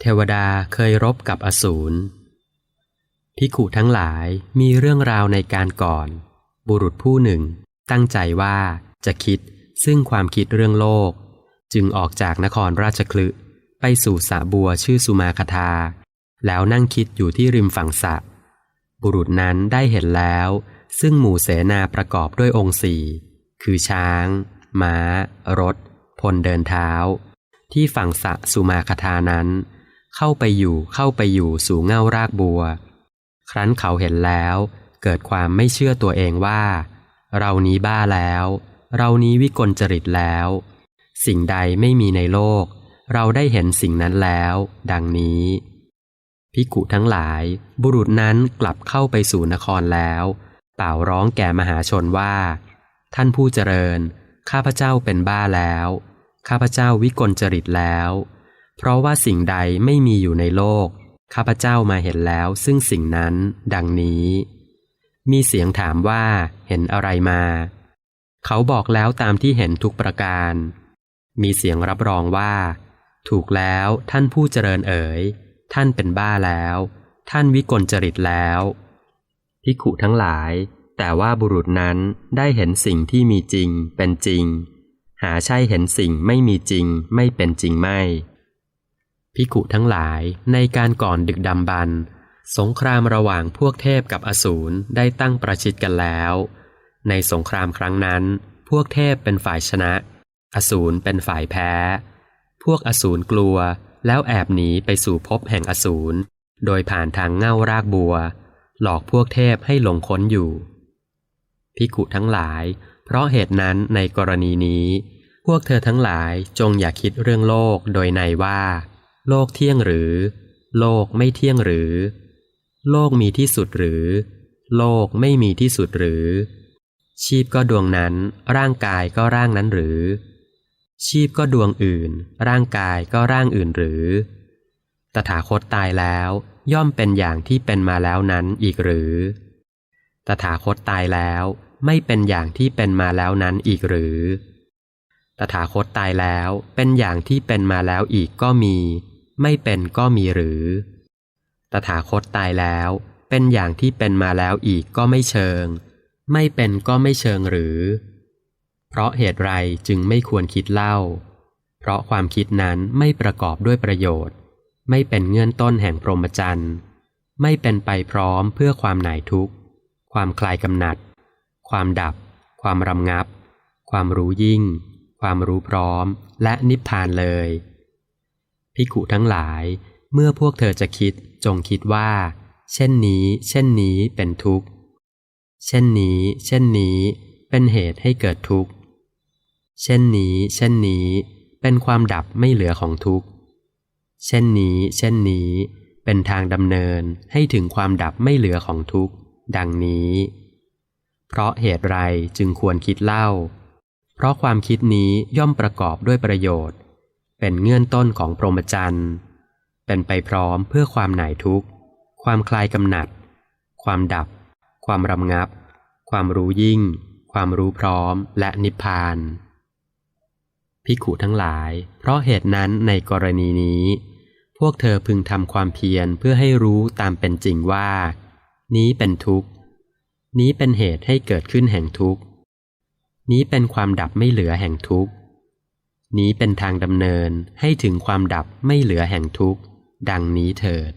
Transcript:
เทวดาเคยรบกับอสูรพิขุทั้งหลายมีเรื่องราวในการก่อน บุรุษผู้หนึ่ง ตั้งใจว่าจะคิดซึ่งความคิดเรื่องโลก จึงออกจากนครราชคลึไปสู่สระบัวชื่อสุมาคทา แล้วนั่งคิดอยู่ที่ริมฝั่งสระบุรุษนั้นได้เห็นแล้ว ซึ่งหมู่เสนาประกอบด้วยองค์สี่คือช้าง ม้า รถ พลเดินเท้า ที่ฝั่งสะสุมาคทานั้น เข้าไปอยู่เข้าไปอยู่สู่เง่ารากบัว ครั้นเขาเห็นแล้ว เกิดความไม่เชื่อตัวเองว่า เรานี้บ้าแล้ว เรานี้วิกลจริตแล้ว สิ่งใดไม่มีในโลก เราได้เห็นสิ่งนั้นแล้ว ดังนี้พิกุทั้งหลาย บุรุษนั้นกลับเข้าไปสู่นครแล้ว เป่าร้องแก่มหาชนว่า ท่านผู้เจริญ ข้าพเจ้าเป็นบ้าแล้ว ข้าพเจ้าวิกลจริตแล้ว เพราะว่าสิ่งใดไม่มีอยู่ในโลก ข้าพเจ้ามาเห็นแล้ว ซึ่งสิ่งนั้น ดังนี้ มีเสียงถามว่า เห็นอะไรมา เขาบอกแล้วตามที่เห็นทุกประการ มีเสียงรับรองว่า ถูกแล้วท่านผู้เจริญเอ๋ย ท่านเป็นบ้าแล้ว ท่านวิกลจริตแล้วพิขุทั้งหลาย แต่ว่าบุรุษนั้นได้เห็นสิ่งที่มีจริงเป็นจริง หาใช่เห็นสิ่งไม่มีจริงไม่เป็นจริงไม่ พิขุทั้งหลายในการก่อนดึกดำบรรสงครามระหว่างพวกเทพกับอสูรได้ตั้งประชิดกันแล้ว ในสงครามครั้งนั้น พวกเทพเป็นฝ่ายชนะ อสูรเป็นฝ่ายแพ้ พวกอสูรกลัวแล้วแอบหนีไปสู่ภพแห่งอสูรโดยผ่านทางเง่ารากบัว หลอกพวกเทพให้หลงค้นอยู่พิกุทั้งหลาย เพราะเหตุนั้นในกรณีนี้ พวกเธอทั้งหลายจงอย่าคิดเรื่องโลกโดยในว่า โลกเที่ยงหรือ โลกไม่เที่ยงหรือ โลกมีที่สุดหรือ โลกไม่มีที่สุดหรือ ชีพก็ดวงนั้น ร่างกายก็ร่างนั้นหรือ ชีพก็ดวงอื่น ร่างกายก็ร่างอื่นหรือ ตถาคตตายแล้วย่อมเป็นอย่างที่เป็นมาแล้วนั้นอีกหรือ ตถาคตตายแล้วไม่เป็นอย่างที่เป็นมาแล้วนั้นอีกหรือ ตถาคตตายแล้วเป็นอย่างที่เป็นมาแล้วอีกก็มี ไม่เป็นก็มีหรือ ตถาคตตายแล้ว เป็นอย่างที่เป็นมาแล้วอีกก็ไม่เชิง ไม่เป็นก็ไม่เชิงหรือ เพราะเหตุไรจึงไม่ควรคิดเล่า เพราะความคิดนั้นไม่ประกอบด้วยประโยชน์ ไม่เป็นเงื่อนต้นแห่งพรหมจรรย์ไม่เป็นไปพร้อมเพื่อความหน่ายทุกข์ ความคลายกำหนัด ความดับ ความรำงับ ความรู้ยิ่ง ความรู้พร้อม และนิพพานเลย พิกุทั้งหลาย เมื่อพวกเธอจะคิดจงคิดว่า เช่นนี้ เช่นนี้เป็นทุกข์ เช่นนี้ เช่นนี้ เป็นเหตุให้เกิดทุกข์ เช่นนี้ เช่นนี้ เป็นความดับไม่เหลือของทุกข์ เช่นนี้ เช่นนี้ เป็นทางดำเนินให้ถึงความดับไม่เหลือของทุกข์ ดังนี้ เพราะเหตุไรจึงควรคิดเล่า เพราะความคิดนี้ย่อมประกอบด้วยประโยชน์ เป็นเงื่อนต้นของพรหมจรรย์ เป็นไปพร้อมเพื่อความหน่ายทุกข์ ความคลายกำหนัด ความดับ ความรำงับ ความรู้ยิ่ง ความรู้พร้อมและนิพพาน พิขุทั้งหลาย เพราะเหตุนั้นในกรณีนี้ พวกเธอพึงทำความเพียรเพื่อให้รู้ตามเป็นจริงว่า นี้เป็นทุกข์ นี้เป็นเหตุให้เกิดขึ้นแห่งทุกข์ นี้เป็นความดับไม่เหลือแห่งทุกข์ นี้เป็นทางดำเนินให้ถึงความดับไม่เหลือแห่งทุกข์ ดังนี้เถิด